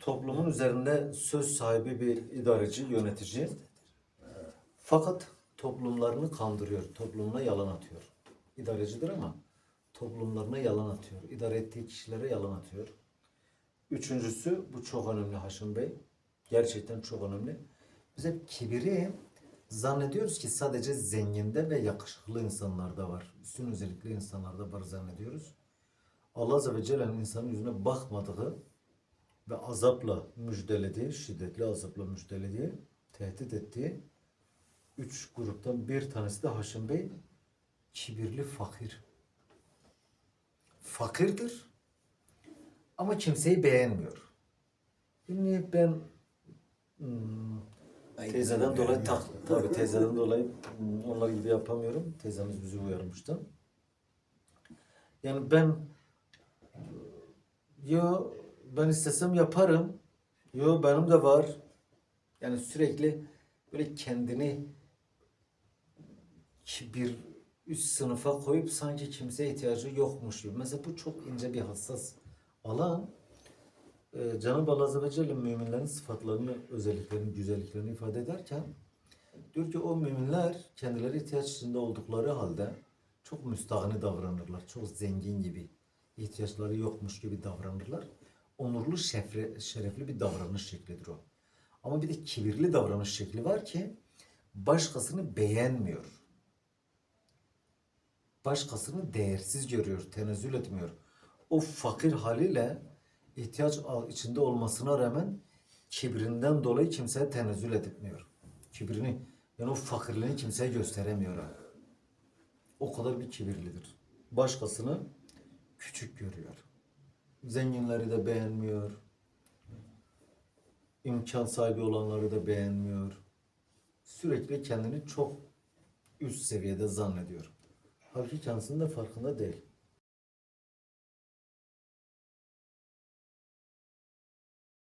toplumun üzerinde söz sahibi bir idareci, yönetici. Fakat toplumlarını kandırıyor, toplumuna yalan atıyor. İdarecidir ama toplumlarına yalan atıyor. İdare ettiği kişilere yalan atıyor. Üçüncüsü, bu çok önemli Haşim Bey. Gerçekten çok önemli. Biz hep kibiri zannediyoruz ki sadece zenginde ve yakışıklı insanlarda var. Üstün özellikli insanlarda var zannediyoruz. Allah Azze ve Celle'nin insanın yüzüne bakmadığı ve azapla müjdelediği, şiddetli azapla müjdelediği, tehdit ettiği üç gruptan bir tanesi de Haşim Bey, kibirli fakir. Fakirdir ama kimseyi beğenmiyor. Şimdi ben hmm, teyzeden dolayı tak, tabii teyzeden dolayı onlar gibi yapamıyorum. Teyzemiz bizi uyarmıştı. Yani ben yo ben istesem yaparım. Yo benim de var. Yani sürekli böyle kendini bir üst sınıfa koyup sanki kimseye ihtiyacı yokmuş gibi. Mesela bu çok ince bir hassas alan. Ee, Cenab-ı Allah Azze ve Celle müminlerin sıfatlarını, özelliklerini, güzelliklerini ifade ederken diyor ki o müminler kendileri ihtiyaç içinde oldukları halde çok müstahane davranırlar. Çok zengin gibi, ihtiyaçları yokmuş gibi davranırlar. Onurlu, şefre, şerefli bir davranış şeklidir o. Ama bir de kibirli davranış şekli var ki başkasını beğenmiyor. Başkasını değersiz görüyor, tenezzül etmiyor. O fakir haliyle ihtiyaç içinde olmasına rağmen kibrinden dolayı kimseye tenezzül etmiyor. Kibrini, yani o fakirliğini kimseye gösteremiyor. O kadar bir kibirlidir. Başkasını küçük görüyor. Zenginleri de beğenmiyor. İmkan sahibi olanları da beğenmiyor. Sürekli kendini çok üst seviyede zannediyor. Halbuki kendisinin de farkında değil.